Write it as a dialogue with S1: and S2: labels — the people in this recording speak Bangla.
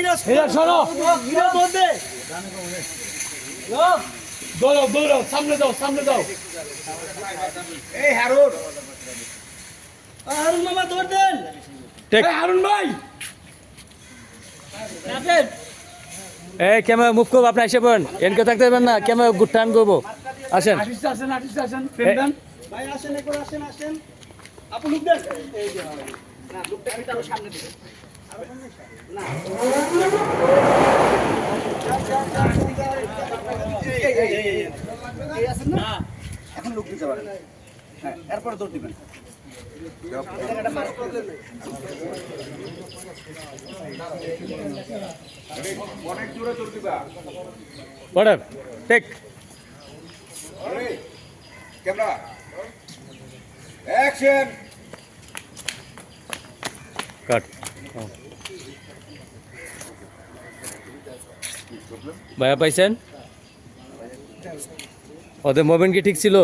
S1: এরা
S2: সরো।
S1: এরা বলবে।
S2: দৌড়াও দৌড়াও সামনে দাও সামনে দাও
S3: এই হারুন।
S1: হারুন মামা দৌড় দেন।
S2: হারুন ভাই।
S4: এই ক্যামেরা মুভ করব আপনি এসে পড়েন। এনকে থাকতে পারবেন না ক্যামেরা গুড টার্ন করব। আসেন।
S2: আসেন আর্টিস্ট আসেন
S1: ভাই আসেন আসেন আসেন। আপু না লুকটা কিন্তু আরও সামনে দিবেন না
S3: এখন লোক দিতে পারেন হ্যাঁ এরপরে দৌড় দিবেন
S1: পাস করে দেন।
S3: অনেক দূরে
S4: কাট ভাইয়া পাইছেন ওদের মোমেন্ট কি ঠিক ছিল